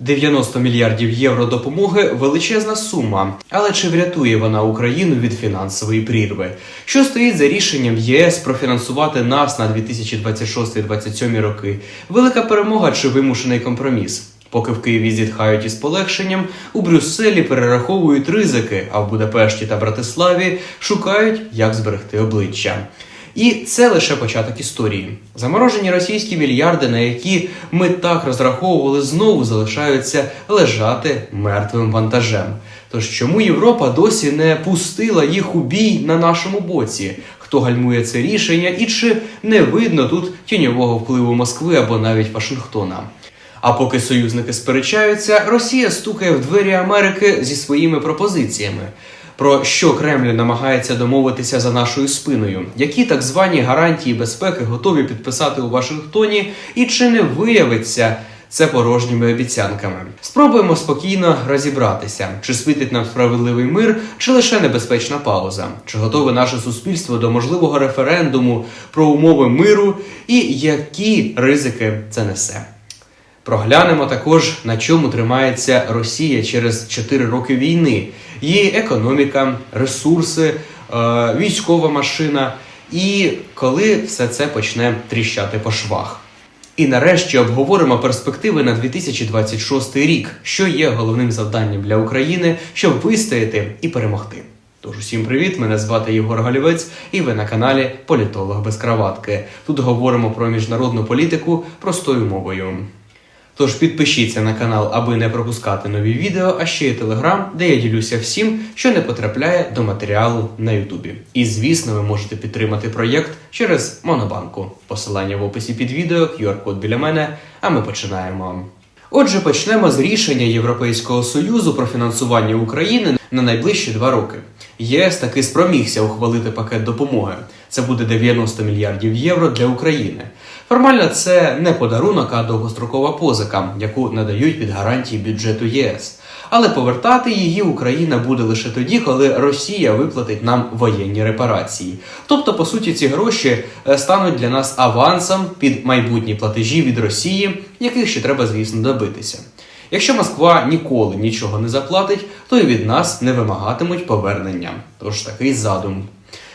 90 мільярдів євро допомоги величезна сума. Але чи врятує вона Україну від фінансової прірви? Що стоїть за рішенням єС профінансувати нас на 2026-2027 роки? Велика перемога чи вимушений компроміс? Поки в Києві зітхають із полегшенням, у Брюсселі перераховують ризики, а в Будапешті та Братиславі шукають, як зберегти обличчя. І це лише початок історії. Заморожені російські мільярди, на які ми так розраховували, знову залишаються лежати мертвим вантажем. Тож чому Європа досі не пустила їх у бій на нашому боці? Хто гальмує це рішення, і чи не видно тут тіньового впливу Москви або навіть Вашингтона? А поки союзники сперечаються, Росія стукає в двері Америки зі своїми пропозиціями. Про що Кремль намагається домовитися за нашою спиною, які так звані гарантії безпеки готові підписати у Вашингтоні, і чи не виявиться це порожніми обіцянками? Спробуємо спокійно розібратися, чи світить нам справедливий мир, чи лише небезпечна пауза, чи готове наше суспільство до можливого референдуму про умови миру, і які ризики це несе. Проглянемо також, на чому тримається Росія через 4 роки війни, її економіка, ресурси, е, військова машина, і коли все це почне тріщати по швах. І нарешті обговоримо перспективи на 2026 рік, що є головним завданням для України, щоб вистояти і перемогти. Тож усім привіт! Мене звати Єгор Галівець, і ви на каналі Політолог без краватки. Тут говоримо про міжнародну політику простою мовою. Тож підпишіться на канал, аби не пропускати нові відео, а ще й телеграм, де я ділюся всім, що не потрапляє до матеріалу на Ютубі. І звісно, ви можете підтримати проєкт через Монобанку. Посилання в описі під відео, QR-код біля мене. А ми починаємо. Отже, почнемо з рішення Європейського союзу про фінансування України на найближчі два роки. ЄС таки спромігся ухвалити пакет допомоги. Це буде 90 мільярдів євро для України. Формально це не подарунок, а довгострокова позика, яку надають під гарантії бюджету ЄС. Але повертати її Україна буде лише тоді, коли Росія виплатить нам воєнні репарації. Тобто, по суті, ці гроші е, стануть для нас авансом під майбутні платежі від Росії, яких ще треба, звісно, добитися. Якщо Москва ніколи нічого не заплатить, то і від нас не вимагатимуть повернення. Тож такий задум.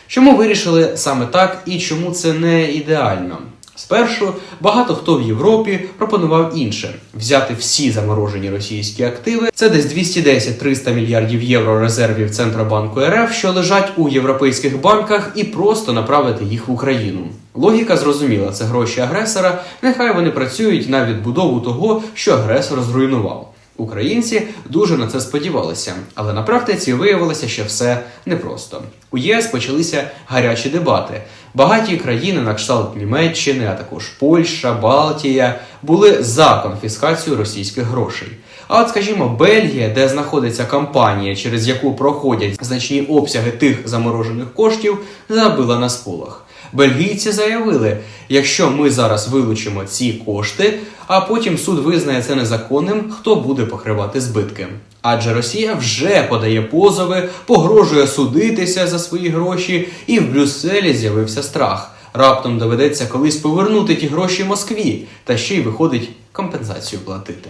Чому вирішили саме так і чому це не ідеально? Спершу багато хто в Європі пропонував інше: взяти всі заморожені російські активи. Це десь 210-300 мільярдів євро резервів Центробанку РФ, що лежать у європейських банках, і просто направити їх в Україну. Логіка зрозуміла, це гроші агресора. Нехай вони працюють на відбудову того, що агресор зруйнував. Українці дуже на це сподівалися, але на практиці виявилося, що все непросто. У ЄС почалися гарячі дебати. Багаті країни, на кшталт Німеччини, а також Польща, Балтія, були за конфіскацію російських грошей. А от, скажімо, Бельгія, де знаходиться компанія, через яку проходять значні обсяги тих заморожених коштів, забила на сполох. Бельгійці заявили, якщо ми зараз вилучимо ці кошти, а потім суд визнає це незаконним, хто буде покривати збитки? Адже Росія вже подає позови, погрожує судитися за свої гроші, і в Брюсселі з'явився страх. Раптом доведеться колись повернути ті гроші Москві, та ще й виходить компенсацію платити.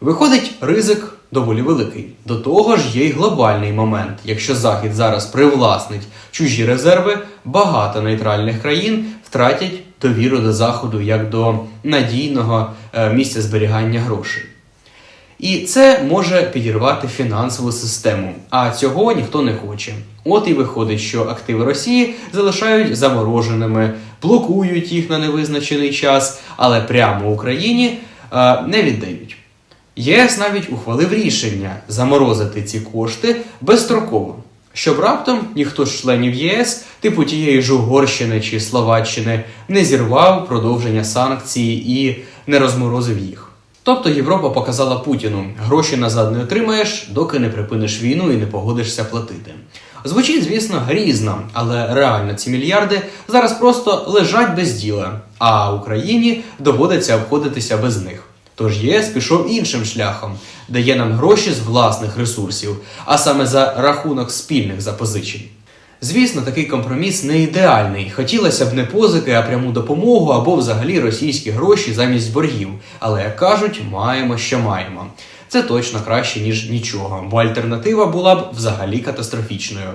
Виходить, ризик доволі великий. До того ж, є й глобальний момент. Якщо Захід зараз привласнить чужі резерви, багато нейтральних країн втратять довіру до Заходу як до надійного е, місця зберігання грошей. І це може підірвати фінансову систему, а цього ніхто не хоче. От і виходить, що активи Росії залишають замороженими, блокують їх на невизначений час, але прямо Україні е, не віддають. ЄС навіть ухвалив рішення заморозити ці кошти безстроково, щоб раптом ніхто з членів ЄС, типу тієї ж Угорщини чи Словаччини, не зірвав продовження санкцій і не розморозив їх. Тобто Європа показала Путіну: гроші назад не отримаєш, доки не припиниш війну і не погодишся платити. Звучить, звісно, грізно, але реально ці мільярди зараз просто лежать без діла, а Україні доводиться обходитися без них. Тож ЄС пішов іншим шляхом, дає нам гроші з власних ресурсів, а саме за рахунок спільних запозичень. Звісно, такий компроміс не ідеальний. Хотілося б не позики, а пряму допомогу або взагалі російські гроші замість боргів. Але як кажуть, маємо, що маємо. Це точно краще ніж нічого, бо альтернатива була б взагалі катастрофічною.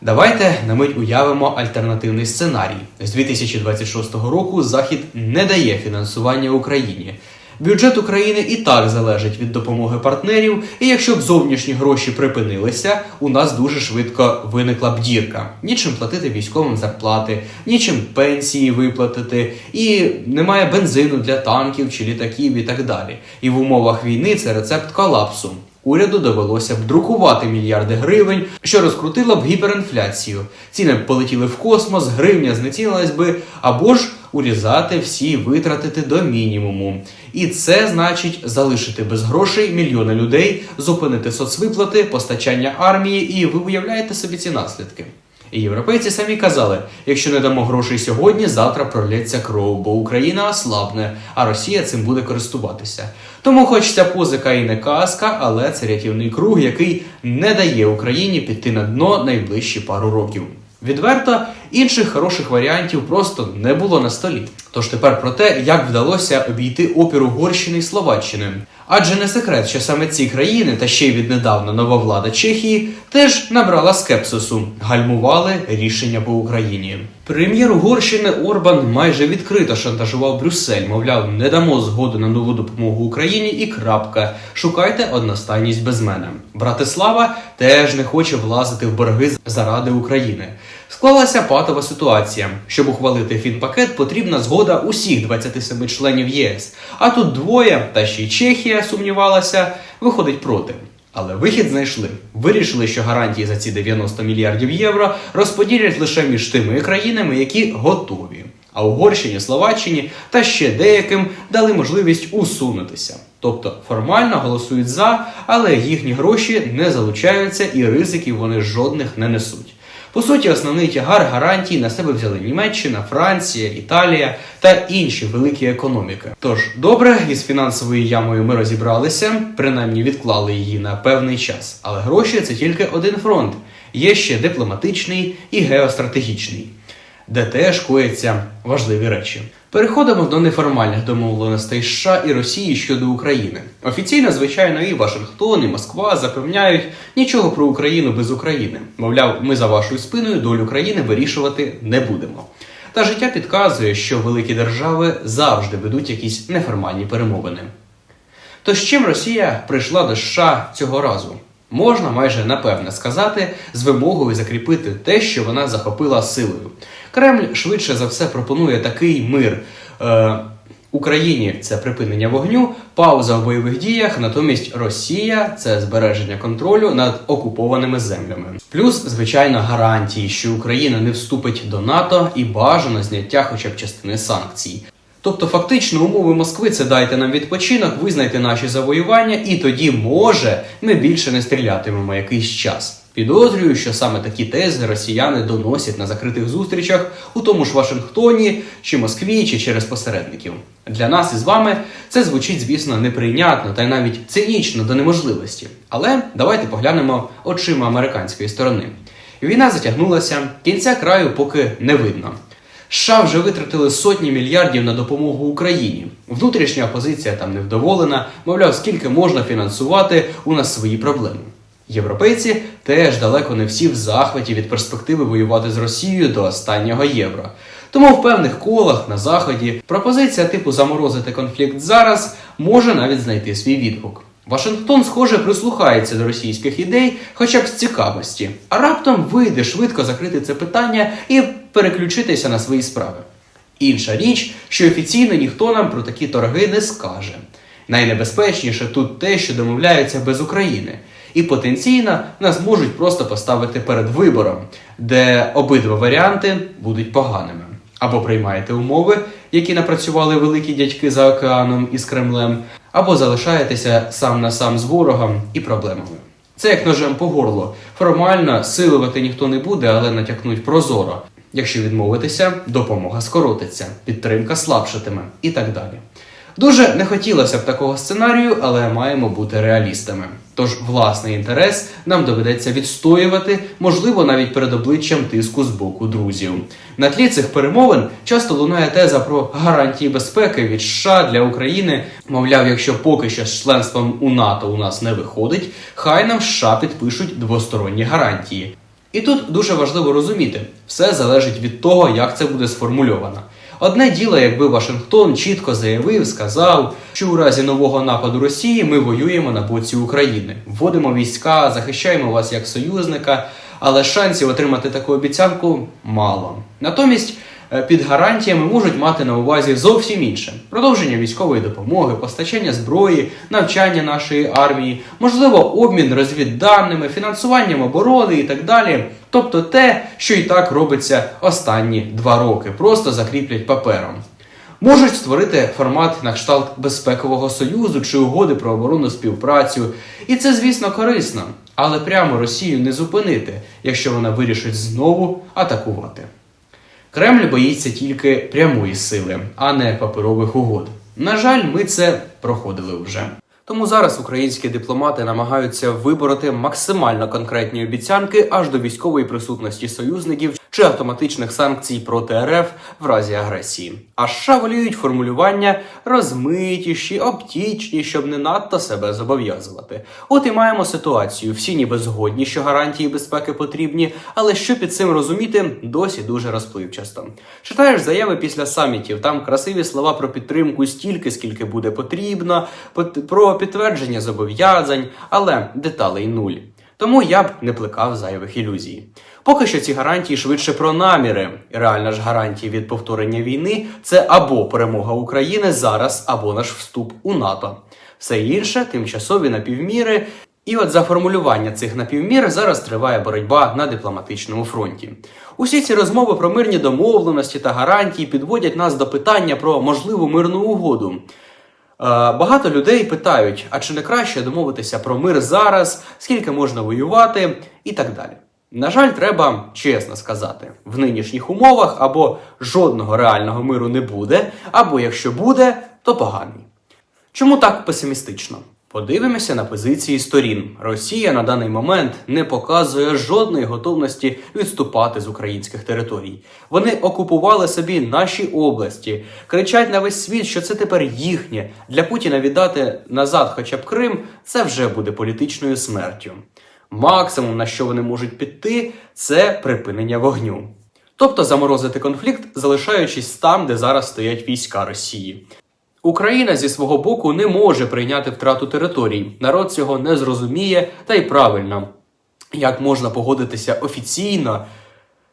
Давайте на мить уявимо альтернативний сценарій. З 2026 року Захід не дає фінансування Україні. Бюджет України і так залежить від допомоги партнерів, і якщо б зовнішні гроші припинилися, у нас дуже швидко виникла б дірка. Нічим платити військовим зарплати, нічим пенсії виплатити, і немає бензину для танків чи літаків і так далі. І в умовах війни це рецепт колапсу. Уряду довелося б друкувати мільярди гривень, що розкрутило б гіперінфляцію. Ціни б полетіли в космос, гривня знецінилась би, або ж урізати всі витратити до мінімуму. І це значить залишити без грошей мільйони людей, зупинити соцвиплати, постачання армії, і ви уявляєте собі ці наслідки. І європейці самі казали: якщо не дамо грошей сьогодні, завтра пролється кров, бо Україна ослабне, а Росія цим буде користуватися. Тому, хоч ця позика і не казка, але це рятівний круг, який не дає Україні піти на дно найближчі пару років. Відверто інших хороших варіантів просто не було на столі. Тож тепер про те, як вдалося обійти опір Угорщини і Словаччини. Адже не секрет, що саме ці країни, та ще й віднедавна нова влада Чехії, теж набрала скепсису, гальмували рішення по Україні. Прем'єр Угорщини Орбан майже відкрито шантажував Брюссель, мовляв, не дамо згоду на нову допомогу Україні і крапка. Шукайте одностайність без мене. Братислава теж не хоче влазити в борги заради України. Склалася патова ситуація. Щоб ухвалити фінпакет, потрібна згода усіх 27 членів ЄС. А тут двоє, та ще й Чехія сумнівалася, виходить проти. Але вихід знайшли. Вирішили, що гарантії за ці 90 мільярдів євро розподілять лише між тими країнами, які готові. А Угорщині, Словаччині та ще деяким дали можливість усунутися. Тобто формально голосують за, але їхні гроші не залучаються і ризиків вони жодних не несуть. По суті, основний тягар гарантій на себе взяли Німеччина, Франція, Італія та інші великі економіки. Тож добре, із фінансовою ямою ми розібралися, принаймні відклали її на певний час. Але гроші це тільки один фронт. Є ще дипломатичний і геостратегічний, де теж кояться важливі речі. Переходимо до неформальних домовленостей США і Росії щодо України. Офіційно, звичайно, і Вашингтон, і Москва запевняють нічого про Україну без України. Мовляв, ми за вашою спиною долю країни вирішувати не будемо. Та життя підказує, що великі держави завжди ведуть якісь неформальні перемовини. То з чим Росія прийшла до США цього разу? Можна майже напевне сказати з вимогою закріпити те, що вона захопила силою. Кремль швидше за все пропонує такий мир. Е, Україні це припинення вогню, пауза в бойових діях, натомість Росія це збереження контролю над окупованими землями. Плюс, звичайно, гарантії, що Україна не вступить до НАТО і бажано зняття хоча б частини санкцій. Тобто, фактично, умови Москви це дайте нам відпочинок, визнайте наші завоювання, і тоді, може, ми більше не стрілятимемо якийсь час. Підозрюю, що саме такі тези росіяни доносять на закритих зустрічах у тому ж Вашингтоні чи Москві, чи через посередників. Для нас із вами це звучить, звісно, неприйнятно та й навіть цинічно до неможливості. Але давайте поглянемо очима американської сторони. Війна затягнулася, кінця краю поки не видно. США вже витратили сотні мільярдів на допомогу Україні. Внутрішня опозиція там невдоволена, мовляв, скільки можна фінансувати, у нас свої проблеми. Європейці теж далеко не всі в захваті від перспективи воювати з Росією до останнього євро. Тому в певних колах на заході пропозиція типу заморозити конфлікт зараз може навіть знайти свій відгук. Вашингтон, схоже, прислухається до російських ідей, хоча б з цікавості, а раптом вийде швидко закрити це питання і переключитися на свої справи. Інша річ, що офіційно ніхто нам про такі торги не скаже. Найнебезпечніше тут те, що домовляються без України, і потенційно нас можуть просто поставити перед вибором, де обидва варіанти будуть поганими. Або приймаєте умови, які напрацювали великі дядьки за океаном із Кремлем, або залишаєтеся сам на сам з ворогом і проблемами. Це як ножем по горлу. Формально силувати ніхто не буде, але натякнуть прозоро. Якщо відмовитися, допомога скоротиться, підтримка слабшатиме і так далі. Дуже не хотілося б такого сценарію, але маємо бути реалістами. Тож власний інтерес нам доведеться відстоювати, можливо, навіть перед обличчям тиску з боку друзів. На тлі цих перемовин часто лунає теза про гарантії безпеки від США для України. Мовляв, якщо поки що з членством у НАТО у нас не виходить, хай нам США підпишуть двосторонні гарантії. І тут дуже важливо розуміти, все залежить від того, як це буде сформульовано. Одне діло, якби Вашингтон чітко заявив, сказав, що у разі нового нападу Росії ми воюємо на боці України, вводимо війська, захищаємо вас як союзника, але шансів отримати таку обіцянку мало. Натомість під гарантіями можуть мати на увазі зовсім інше: продовження військової допомоги, постачання зброї, навчання нашої армії, можливо, обмін розвідданими, фінансуванням оборони і так далі. Тобто те, що і так робиться останні два роки, просто закріплять папером. Можуть створити формат на кшталт безпекового союзу чи угоди про оборонну співпрацю, і це, звісно, корисно, але прямо Росію не зупинити, якщо вона вирішить знову атакувати. Кремль боїться тільки прямої сили, а не паперових угод. На жаль, ми це проходили вже. Тому зараз українські дипломати намагаються вибороти максимально конкретні обіцянки аж до військової присутності союзників чи автоматичних санкцій проти РФ в разі агресії. А США воліють формулювання розмитіші, обтічні, щоб не надто себе зобов'язувати. От і маємо ситуацію. Всі ніби згодні, що гарантії безпеки потрібні, але що під цим розуміти, досі дуже розпливчасто. Читаєш заяви після самітів, там красиві слова про підтримку стільки, скільки буде потрібно, пот- підтвердження зобов'язань, але деталей нуль. Тому я б не плекав зайвих ілюзій. Поки що ці гарантії швидше про наміри. Реальна ж гарантія від повторення війни це або перемога України зараз, або наш вступ у НАТО. Все інше тимчасові напівміри. І от за формулювання цих напівмір зараз триває боротьба на дипломатичному фронті. Усі ці розмови про мирні домовленості та гарантії підводять нас до питання про можливу мирну угоду. Е, Багато людей питають, а чи не краще домовитися про мир зараз, скільки можна воювати і так далі. На жаль, треба чесно сказати, в нинішніх умовах або жодного реального миру не буде, або якщо буде, то поганий. Чому так песимістично? Подивимося на позиції сторін. Росія на даний момент не показує жодної готовності відступати з українських територій. Вони окупували собі наші області, кричать на весь світ, що це тепер їхнє. Для Путіна віддати назад, хоча б Крим, це вже буде політичною смертю. Максимум, на що вони можуть піти, це припинення вогню. Тобто заморозити конфлікт, залишаючись там, де зараз стоять війська Росії. Україна зі свого боку не може прийняти втрату територій. Народ цього не зрозуміє, та й правильно. Як можна погодитися офіційно,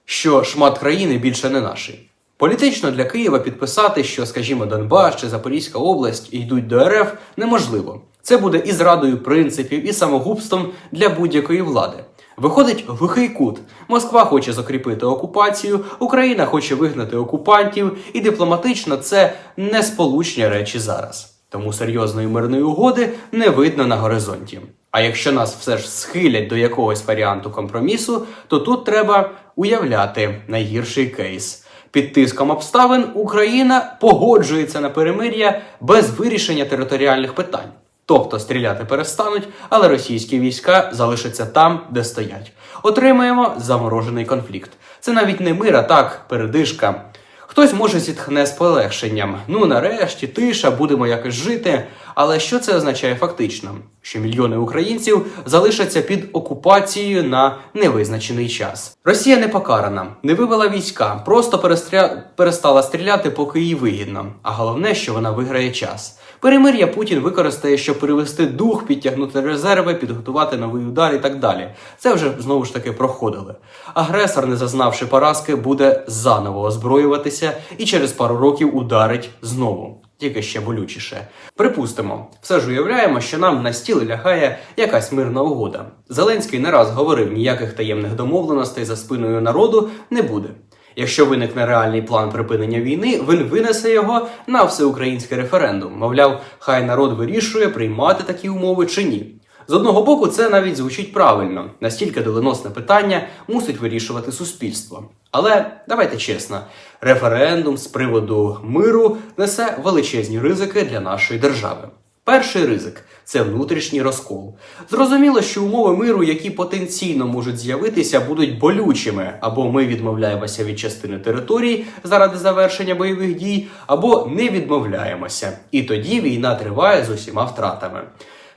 що шмат країни більше не наший? Політично для Києва підписати, що, скажімо, Донбас чи Запорізька область йдуть до РФ, неможливо. Це буде і зрадою принципів, і самогубством для будь-якої влади. Виходить глухий кут. Москва хоче закріпити окупацію, Україна хоче вигнати окупантів, і дипломатично це не сполучні речі зараз. Тому серйозної мирної угоди не видно на горизонті. А якщо нас все ж схилять до якогось варіанту компромісу, то тут треба уявляти найгірший кейс. Під тиском обставин Україна погоджується на перемир'я без вирішення територіальних питань. Тобто стріляти перестануть, але російські війська залишаться там, де стоять. Отримаємо заморожений конфлікт. Це навіть не мир, а так, передишка. Хтось може зітхне з полегшенням. Ну нарешті, тиша, будемо якось жити. Але що це означає фактично? Що мільйони українців залишаться під окупацією на невизначений час. Росія не покарана, не вивела війська, просто перестря... перестала стріляти, поки їй вигідно. А головне, що вона виграє час. Перемир'я Путін використає, щоб перевести дух, підтягнути резерви, підготувати новий удар і так далі. Це вже знову ж таки проходили. Агресор, не зазнавши поразки, буде заново озброюватися і через пару років ударить знову. Тільки ще болючіше. Припустимо, все ж уявляємо, що нам на стіл лягає якась мирна угода. Зеленський не раз говорив, ніяких таємних домовленостей за спиною народу не буде. Якщо виникне реальний план припинення війни, він винесе його на всеукраїнський референдум. Мовляв, хай народ вирішує, приймати такі умови чи ні. З одного боку, це навіть звучить правильно, настільки доленосне питання мусить вирішувати суспільство. Але давайте чесно, референдум з приводу миру несе величезні ризики для нашої держави. Перший ризик це внутрішній розкол. Зрозуміло, що умови миру, які потенційно можуть з'явитися, будуть болючими, або ми відмовляємося від частини територій заради завершення бойових дій, або не відмовляємося. І тоді війна триває з усіма втратами.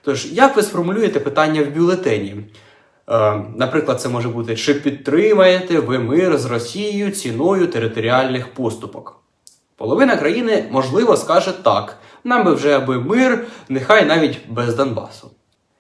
Тож, як ви сформулюєте питання в бюлетені? Е, наприклад, це може бути чи підтримаєте ви мир з Росією ціною територіальних поступок? Половина країни, можливо, скаже так. Нам би вже аби мир, нехай навіть без Донбасу.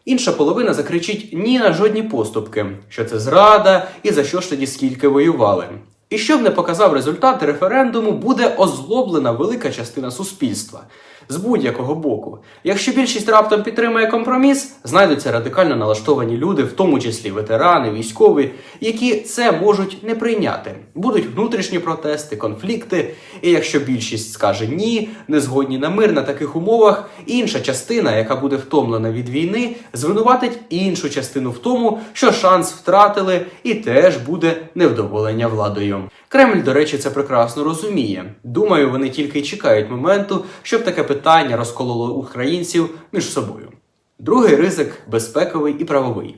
Інша половина закричить ні на жодні поступки, що це зрада і за що ж тоді скільки воювали. І щоб не показав результат референдуму, буде озлоблена велика частина суспільства з будь-якого боку. Якщо більшість раптом підтримує компроміс, знайдуться радикально налаштовані люди, в тому числі ветерани, військові, які це можуть не прийняти. Будуть внутрішні протести, конфлікти. І якщо більшість скаже ні, не згодні на мир на таких умовах, інша частина, яка буде втомлена від війни, звинуватить іншу частину в тому, що шанс втратили, і теж буде невдоволення владою. Кремль, до речі, це прекрасно розуміє. Думаю, вони тільки й чекають моменту, щоб таке питання розкололо українців між собою. Другий ризик безпековий і правовий.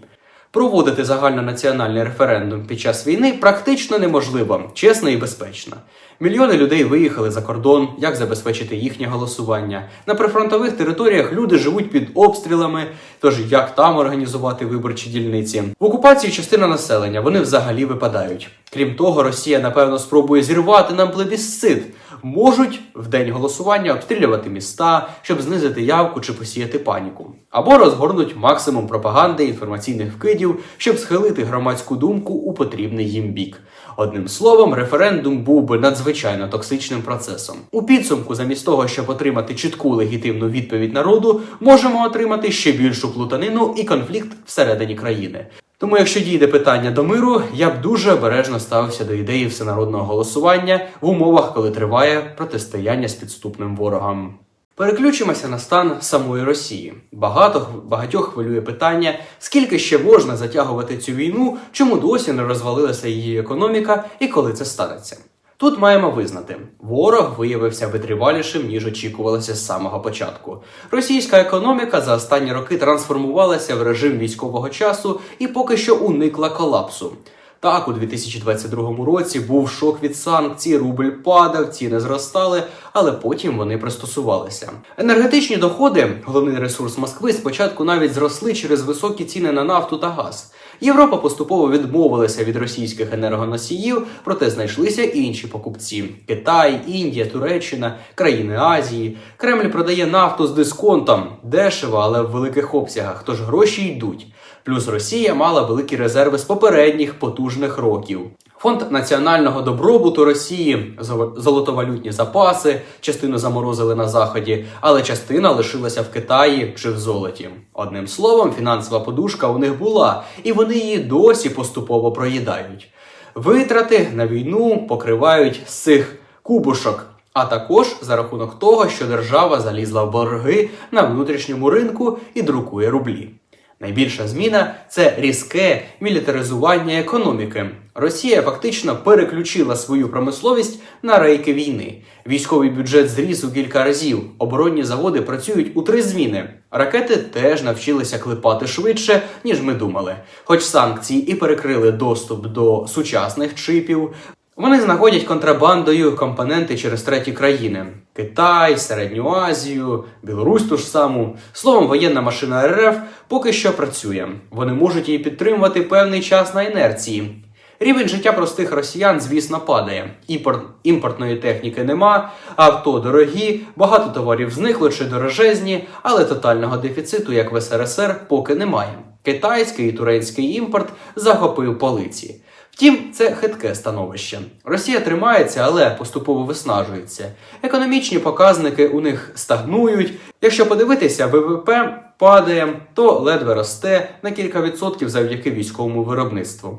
Проводити загальнонаціональний референдум під час війни практично неможливо, чесно і безпечно. Мільйони людей виїхали за кордон, як забезпечити їхнє голосування. На прифронтових територіях люди живуть під обстрілами, тож як там організувати виборчі дільниці. В окупації частина населення вони взагалі випадають. Крім того, Росія напевно спробує зірвати нам плебісцит. Можуть в день голосування обстрілювати міста, щоб знизити явку чи посіяти паніку, або розгорнуть максимум пропаганди інформаційних вкидів, щоб схилити громадську думку у потрібний їм бік. Одним словом, референдум був би надзвичайно токсичним процесом. У підсумку, замість того, щоб отримати чітку легітимну відповідь народу, можемо отримати ще більшу плутанину і конфлікт всередині країни. Тому, якщо дійде питання до миру, я б дуже обережно ставився до ідеї всенародного голосування в умовах, коли триває протистояння з підступним ворогом. Переключимося на стан самої Росії. Багато багатьох хвилює питання, скільки ще можна затягувати цю війну, чому досі не розвалилася її економіка і коли це станеться. Тут маємо визнати, ворог виявився витривалішим, ніж очікувалося з самого початку. Російська економіка за останні роки трансформувалася в режим військового часу і поки що уникла колапсу. Так, у 2022 році був шок від санкцій, рубль падав, ціни зростали, але потім вони пристосувалися. Енергетичні доходи, головний ресурс Москви, спочатку навіть зросли через високі ціни на нафту та газ. Європа поступово відмовилася від російських енергоносіїв, проте знайшлися інші покупці: Китай, Індія, Туреччина, країни Азії. Кремль продає нафту з дисконтом дешево, але в великих обсягах, тож гроші йдуть. Плюс Росія мала великі резерви з попередніх потужних років. Фонд національного добробуту Росії, золотовалютні запаси, частину заморозили на заході, але частина лишилася в Китаї чи в золоті. Одним словом, фінансова подушка у них була, і вони її досі поступово проїдають. Витрати на війну покривають з цих кубушок. А також за рахунок того, що держава залізла в борги на внутрішньому ринку і друкує рублі. Найбільша зміна це різке мілітаризування економіки. Росія фактично переключила свою промисловість на рейки війни. Військовий бюджет зріс у кілька разів. Оборонні заводи працюють у три зміни. Ракети теж навчилися клепати швидше, ніж ми думали. Хоч санкції і перекрили доступ до сучасних чипів. Вони знаходять контрабандою компоненти через треті країни: Китай, Середню Азію, Білорусь ту ж саму. Словом, воєнна машина РФ поки що працює. Вони можуть її підтримувати певний час на інерції. Рівень життя простих росіян, звісно, падає. Імпорт, імпортної техніки нема, авто дорогі, багато товарів зникло чи дорожезні, але тотального дефіциту, як в СРСР, поки немає. Китайський і турецький імпорт захопив полиці. Втім, це хитке становище. Росія тримається, але поступово виснажується. Економічні показники у них стагнують. Якщо подивитися, ВВП падає, то ледве росте на кілька відсотків завдяки військовому виробництву.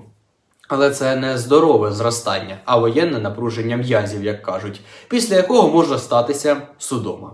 Але це не здорове зростання, а воєнне напруження м'язів, як кажуть, після якого може статися судома.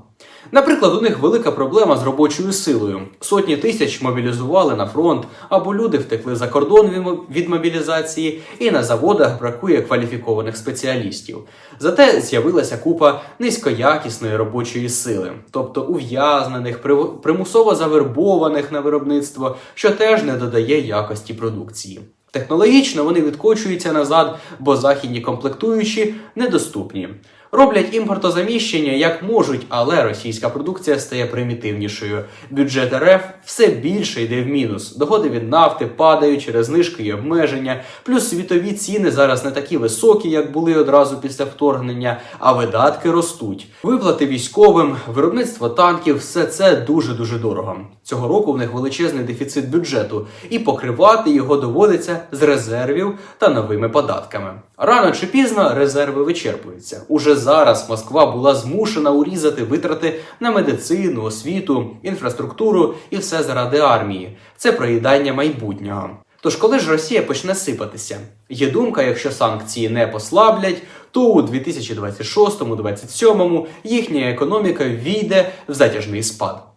Наприклад, у них велика проблема з робочою силою. Сотні тисяч мобілізували на фронт, або люди втекли за кордон від мобілізації, і на заводах бракує кваліфікованих спеціалістів. Зате з'явилася купа низькоякісної робочої сили, тобто ув'язнених, примусово завербованих на виробництво, що теж не додає якості продукції. Технологічно вони відкочуються назад, бо західні комплектуючі недоступні. Роблять імпортозаміщення як можуть, але російська продукція стає примітивнішою. Бюджет РФ все більше йде в мінус. Доходи від нафти падають через знижки і обмеження. Плюс світові ціни зараз не такі високі, як були одразу після вторгнення, а видатки ростуть. Виплати військовим, виробництво танків все це дуже дуже дорого. Цього року в них величезний дефіцит бюджету, і покривати його доводиться з резервів та новими податками. Рано чи пізно резерви вичерпуються. Уже зараз Москва була змушена урізати витрати на медицину, освіту, інфраструктуру і все заради армії. Це проїдання майбутнього. Тож, коли ж Росія почне сипатися? Є думка, якщо санкції не послаблять, то у 2026-2027 їхня економіка війде в затяжний спад.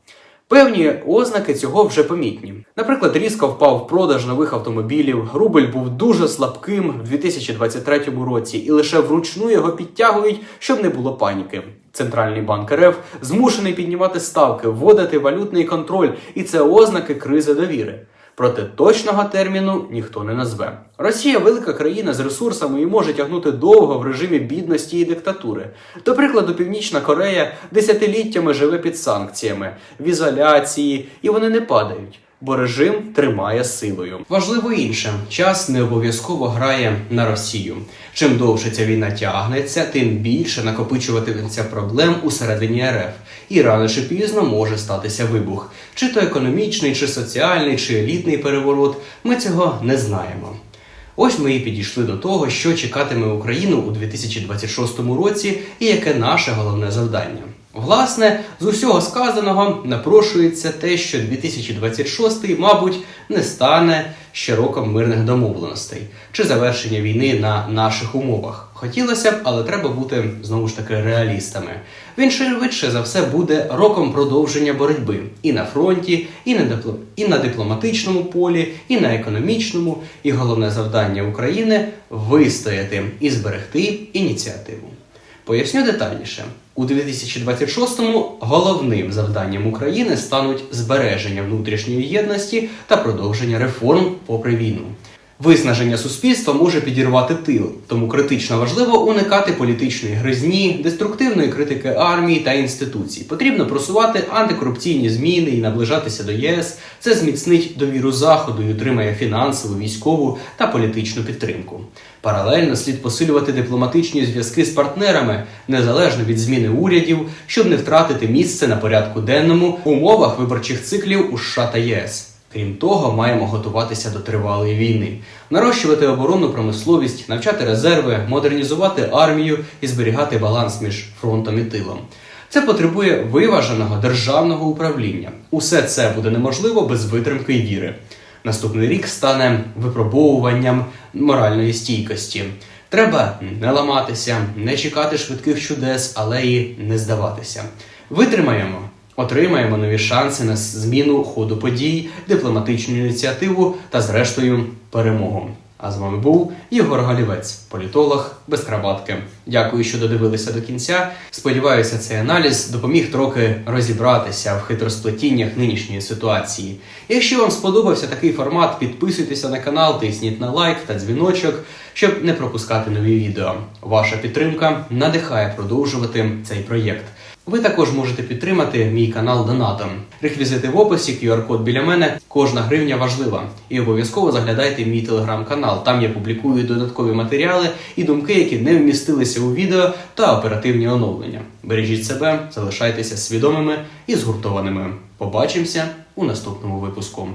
Певні ознаки цього вже помітні. Наприклад, різко впав продаж нових автомобілів, рубль був дуже слабким в 2023 році, і лише вручну його підтягують, щоб не було паніки. Центральний банк РФ змушений піднімати ставки, вводити валютний контроль, і це ознаки кризи довіри. Проте точного терміну ніхто не назве. Росія велика країна з ресурсами і може тягнути довго в режимі бідності і диктатури. До прикладу, Північна Корея десятиліттями живе під санкціями, в ізоляції, і вони не падають. Бо режим тримає силою. Важливо інше, час не обов'язково грає на Росію. Чим довше ця війна тягнеться, тим більше накопичуватиметься проблем усередині РФ. І рано чи пізно може статися вибух, чи то економічний, чи соціальний, чи елітний переворот. Ми цього не знаємо. Ось ми і підійшли до того, що чекатиме Україну у 2026 році, і яке наше головне завдання. Власне, з усього сказаного напрошується те, що 2026, мабуть, не стане ще роком мирних домовленостей чи завершення війни на наших умовах. Хотілося б, але треба бути знову ж таки реалістами. Він швидше за все буде роком продовження боротьби і на фронті, і на дипло... і на дипломатичному полі, і на економічному. І головне завдання України вистояти і зберегти ініціативу. Поясню детальніше. У 2026-му головним завданням України стануть збереження внутрішньої єдності та продовження реформ попри війну. Виснаження суспільства може підірвати тил, тому критично важливо уникати політичної гризні, деструктивної критики армії та інституцій. Потрібно просувати антикорупційні зміни і наближатися до ЄС. Це зміцнить довіру заходу і отримає фінансову, військову та політичну підтримку. Паралельно слід посилювати дипломатичні зв'язки з партнерами незалежно від зміни урядів, щоб не втратити місце на порядку денному в умовах виборчих циклів у США та ЄС. Крім того, маємо готуватися до тривалої війни, нарощувати оборонну промисловість, навчати резерви, модернізувати армію і зберігати баланс між фронтом і тилом. Це потребує виваженого державного управління. Усе це буде неможливо без витримки й віри. Наступний рік стане випробовуванням моральної стійкості. Треба не ламатися, не чекати швидких чудес, але і не здаватися. Витримаємо, отримаємо нові шанси на зміну ходу подій, дипломатичну ініціативу та, зрештою, перемогу. А з вами був Єгор Галівець, політолог без краватки. Дякую, що додивилися до кінця. Сподіваюся, цей аналіз допоміг трохи розібратися в хитросплетіннях нинішньої ситуації. Якщо вам сподобався такий формат, підписуйтеся на канал, тисніть на лайк та дзвіночок, щоб не пропускати нові відео. Ваша підтримка надихає продовжувати цей проєкт. Ви також можете підтримати мій канал донатом. Реквізити в описі, QR-код біля мене. Кожна гривня важлива. І обов'язково заглядайте мій телеграм-канал. Там я публікую додаткові матеріали і думки, які не вмістилися у відео та оперативні оновлення. Бережіть себе, залишайтеся свідомими і згуртованими. Побачимося у наступному випуску.